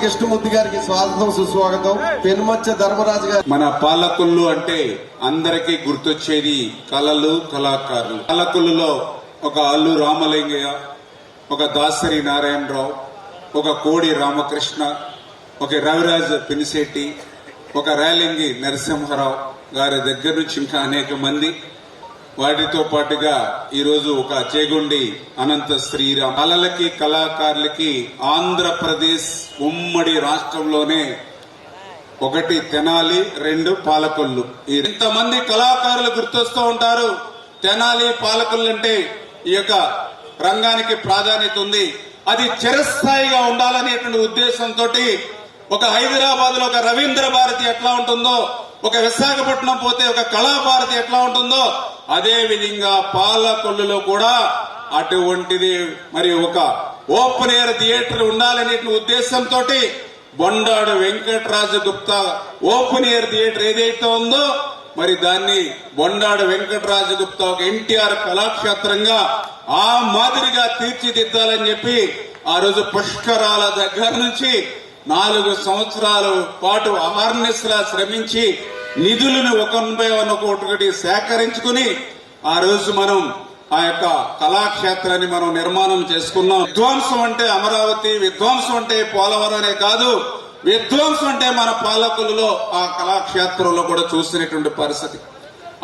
కృష్ణమూర్తి గారికి స్వాగతం సుస్వాగతం. పెనుమచ్చ ధర్మరాజు గారు. మన పాలకుళ్ళు అంటే అందరికీ గుర్తొచ్చేది కళలు కళాకారులు. పాలకుల్లో ఒక అల్లు రామలింగయ్య ఒక దాసరి నారాయణరావు ఒక కోడి రామకృష్ణ ఒక రవిరాజ్ పినిశెట్టి ఒక రేలింగి నరసింహారావు గారి దగ్గర నుంచి ఇంకా అనేక మంది వాటితో పాటుగా ఈరోజు ఒక చేగుండి అనంత శ్రీరామ్. కళలకి కళాకారులకి ఆంధ్రప్రదేశ్ ఉమ్మడి రాష్ట్రంలోనే ఒకటి తెనాలి రెండు పాలకొల్లు. ఇంతమంది కళాకారులు గుర్తొస్తూ ఉంటారు? తెనాలి పాలకొల్లు అంటే ఈ యొక్క రంగానికి ప్రాధాన్యత ఉంది. అది చిరస్థాయిగా ఉండాలనేటువంటి ఉద్దేశంతో ఒక హైదరాబాద్లో ఒక రవీంద్ర భారతి ఎట్లా ఉంటుందో ఒక విశాఖపట్నం పోతే ఒక కళాభారతి ఎట్లా ఉంటుందో అదే విధంగా పాలకొల్లులో కూడా అటువంటిది మరి ఒక ఓపెన్ ఎయిర్ థియేటర్ ఉండాలనే ఉద్దేశంతో Bondadu Venkataraju Gupta open air theatre ఏదైతే ఉందో మరి దాన్ని బొండాడు వెంకటరాజు గుప్తా ఒక ఎన్టీఆర్ కళాక్షేత్రంగా ఆ మాదిరిగా తీర్చిదిద్దాలని చెప్పి ఆ రోజు పుష్కరాల దగ్గర నుంచి నాలుగు సంవత్సరాల పాటు అహర్నిస్లా శ్రమించి నిధులను ఒకపై ఒకటి సేకరించుకుని ఆ రోజు మనం ఆ యొక్క కళాక్షేత్రాన్ని మనం నిర్మాణం చేసుకున్నాం. విధ్వంసం అంటే అమరావతి విధ్వంసం అంటే పోలవరం అనే కాదు విధ్వంసం అంటే మన పాలకులలో ఆ కళాక్షేత్రంలో కూడా చూసినటువంటి పరిస్థితి.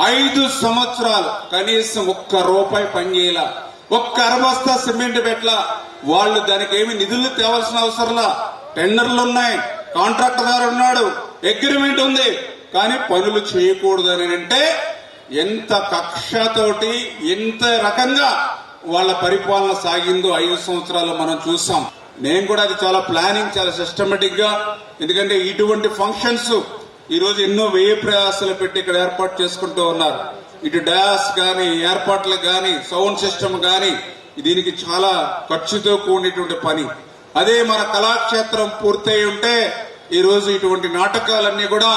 ఐదు సంవత్సరాలు కనీసం ఒక్క రూపాయి పనిచేయాల ఒక్క అరబస్తా సిమెంట్ పెట్ల వాళ్ళు దానికి ఏమి నిధులు తేవాల్సిన అవసరంలా టెండర్లు ఉన్నాయి కాంట్రాక్టర్ గారు ఉన్నాడు. అగ్రిమెంట్ ఉంది. కానీ పనులు చేయకూడదు అని అంటే ఎంత కక్షతోటి ఎంత రకంగా వాళ్ళ పరిపాలన సాగిందో ఐదు సంవత్సరాలు మనం చూసాం. నేను కూడా అది చాలా ప్లానింగ్ చాలా సిస్టమేటిక్గా. ఎందుకంటే ఇటువంటి ఫంక్షన్స్ ఈ రోజు ఎన్నో వ్యయ ప్రయాసాలు పెట్టి ఇక్కడ ఏర్పాటు చేసుకుంటూ ఉన్నారు. ఇటు డాస్ కానీ ఏర్పాట్లు కానీ సౌండ్ సిస్టమ్ కానీ దీనికి చాలా ఖర్చుతో కూడినటువంటి పని. అదే మన కళాక్షేత్రం పూర్తయి ఉంటే ఈరోజు ఇటువంటి నాటకాలన్నీ కూడా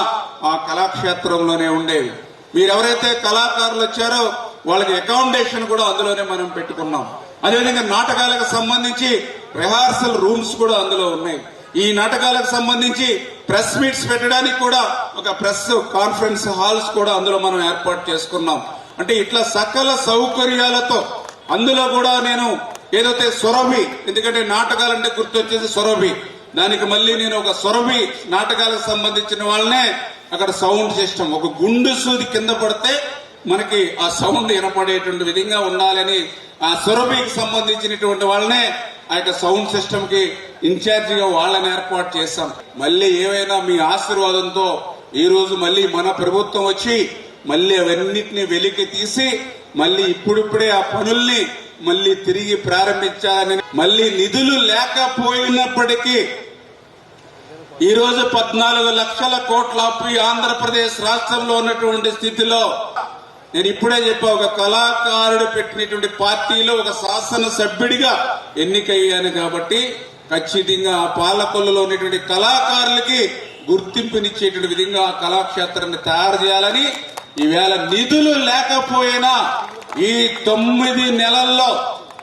ఆ కళాక్షేత్రంలోనే ఉండేవి. మీరెవరైతే కళాకారులు వచ్చారో వాళ్ళకి అకామిడేషన్ కూడా అందులోనే మనం పెట్టుకున్నాం. అదేవిధంగా నాటకాలకు సంబంధించి రిహార్సల్ రూమ్స్ కూడా అందులో ఉన్నాయి. ఈ నాటకాలకు సంబంధించి ప్రెస్ మీట్స్ పెట్టడానికి కూడా ఒక ప్రెస్ కాన్ఫరెన్స్ హాల్స్ కూడా అందులో మనం ఏర్పాటు చేసుకున్నాం. అంటే ఇట్లా సకల సౌకర్యాలతో అందులో కూడా నేను ఏదైతే సొరభి ఎందుకంటే నాటకాలంటే గుర్తొచ్చేది సొరభి దానికి మళ్ళీ నేను ఒక సొరభి నాటకాలకు సంబంధించిన వాళ్ళనే అక్కడ సౌండ్ సిస్టమ్ ఒక గుండు సూది కింద పడితే మనకి ఆ సౌండ్ వినపడేటువంటి విధంగా ఉండాలని ఆ సొరభికి సంబంధించినటువంటి వాళ్ళనే ఆ యొక్క సౌండ్ సిస్టమ్కి ఇన్ఛార్జిగా వాళ్ళని ఏర్పాటు చేశాం. మళ్ళీ ఏవైనా మీ ఆశీర్వాదంతో ఈ రోజు మళ్ళీ మన ప్రభుత్వం వచ్చి మళ్ళీ అవన్నిటిని వెలికి తీసి మళ్ళీ ఇప్పుడిప్పుడే ఆ పనుల్ని మళ్ళీ తిరిగి ప్రారంభించాలని మళ్ళీ నిధులు లేకపోయినప్పటికీ ఈ రోజు పద్నాలుగు లక్షల కోట్ల అప్పు ఆంధ్రప్రదేశ్ రాష్ట్రంలో ఉన్నటువంటి స్థితిలో నేను ఇప్పుడే చెప్పా ఒక కళాకారుడు పెట్టినటువంటి పార్టీలో ఒక శాసన సభ్యుడిగా ఎన్నికయ్యాను కాబట్టి ఖచ్చితంగా ఆ పాలకొల్లులో ఉన్నటువంటి కళాకారులకి గుర్తింపునిచ్చేటువంటి విధంగా ఆ కళాక్షేత్రాన్ని తయారు చేయాలని ఈవేళ నిధులు లేకపోయినా ఈ తొమ్మిది నెలల్లో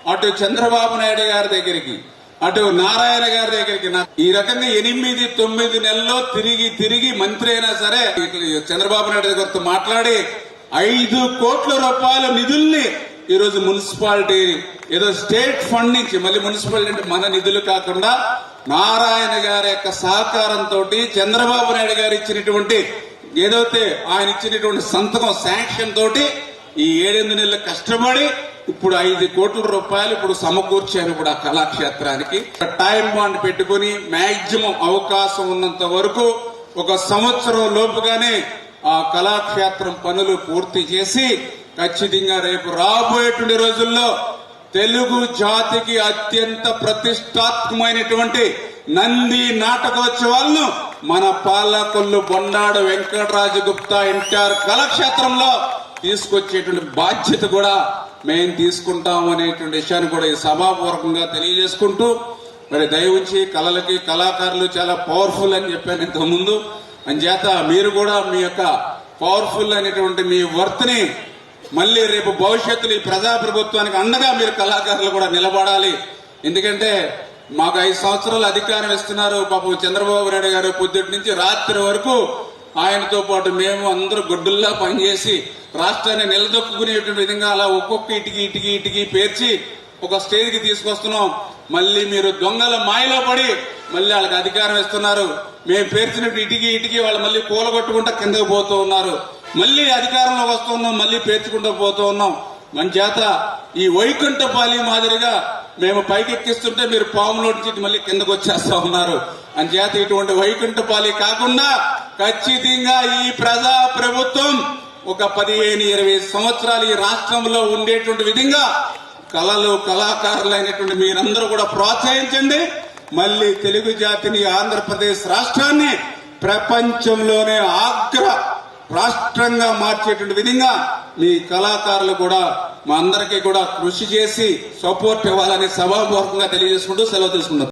అటు చంద్రబాబు నాయుడు గారి దగ్గరికి అటు నారాయణ గారి దగ్గరికి ఈ రకంగా ఎనిమిది తొమ్మిది నెలల్లో తిరిగి తిరిగి మంత్రి అయినా సరే చంద్రబాబు నాయుడు గారితో మాట్లాడి ఐదు కోట్ల రూపాయల నిధుల్ని ఈరోజు మున్సిపాలిటీ ఏదో స్టేట్ ఫండ్ నుంచి మళ్ళీ మున్సిపాలిటీ అంటే మన నిధులు కాకుండా నారాయణ గారి యొక్క సహకారంతో చంద్రబాబు నాయుడు గారు ఇచ్చినటువంటి ఏదైతే ఆయన ఇచ్చినటువంటి సంతకం శాంక్షన్ తోటి ఈ ఏడెనిమిది నెలలు కష్టపడి ఇప్పుడు ఐదు కోట్ల రూపాయలు ఇప్పుడు సమకూర్చారు ఇప్పుడు ఆ కళాక్షేత్రానికి. టైం బాండ్ పెట్టుకుని మాక్సిమం అవకాశం ఉన్నంత వరకు ఒక సంవత్సరం లోపుగానే ఆ కళాక్షేత్రం పనులు పూర్తి చేసి ఖచ్చితంగా రేపు రాబోయేటువంటి రోజుల్లో తెలుగు జాతికి అత్యంత ప్రతిష్టాత్మకమైనటువంటి నంది నాటకోత్సవాలను మన పాలకొల్లు బొండాడు వెంకటరాజు గుప్తా ఎన్టీఆర్ కళాక్షేత్రంలో తీసుకొచ్చేటువంటి బాధ్యత కూడా మేము తీసుకుంటాం అనేటువంటి విషయాన్ని కూడా ఈ సభాపూర్వకంగా తెలియజేసుకుంటూ మరి దయవుంచి కళలకి కళాకారులు చాలా పవర్ఫుల్ అని చెప్పాను ఇంతకు ముందు మీరు కూడా మీ యొక్క పవర్ఫుల్ అనేటువంటి మీ వర్త్ని మళ్ళీ రేపు భవిష్యత్తులో ఈ ప్రజా ప్రభుత్వానికి అండగా మీరు కళాకారులు కూడా నిలబడాలి. ఎందుకంటే మాకు ఐదు సంవత్సరాలు అధికారం ఇస్తున్నారు. పాపం చంద్రబాబు నాయుడు గారు పొద్దుటి నుంచి రాత్రి వరకు ఆయనతో పాటు మేము అందరూ గొడ్డుల్లా పనిచేసి రాష్ట్రాన్ని నిలదొక్కునేటువంటి విధంగా అలా ఒక్కొక్క ఇటుకి ఇటుకి ఇటుకి పేర్చి ఒక స్టేజ్కి తీసుకొస్తున్నాం. మళ్ళీ మీరు దొంగల మాయలో పడి మళ్ళీ వాళ్ళకి అధికారం ఇస్తున్నారు. మేము పేర్చినట్టు ఇటుకి ఇటుకి వాళ్ళు మళ్ళీ కూలగొట్టుకుంటా కిందకు పోతూ ఉన్నారు. మళ్ళీ అధికారంలోకి వస్తున్నాం మళ్ళీ పేర్చుకుంటూ పోతూ ఉన్నాం. మన చేత ఈ వైకుంఠపాలి మాదిరిగా మేము పైకెక్కిస్తుంటే మీరు పాములో నుంచి మళ్ళీ కిందకు వచ్చేస్తా ఉన్నారు. అని చేత ఇటువంటి వైకుంఠపాలి కాకుండా ఖచ్చితంగా ఈ ప్రజా ప్రభుత్వం ఒక పదిహేను ఇరవై సంవత్సరాలు ఈ రాష్ట్రంలో ఉండేటువంటి విధంగా కళలు కళాకారులైనటువంటి మీరందరూ కూడా ప్రోత్సహించండి. మళ్ళీ తెలుగు జాతిని ఆంధ్రప్రదేశ్ రాష్ట్రాన్ని ప్రపంచంలోనే ఆగ్ర రాష్ట్రంగా మార్చేటువంటి విధంగా మీ కళాకారులు కూడా మా అందరికీ కూడా కృషి చేసి సపోర్ట్ ఇవ్వాలని సభాపూర్వకంగా తెలియజేసుకుంటూ సెలవు తీసుకుంటాం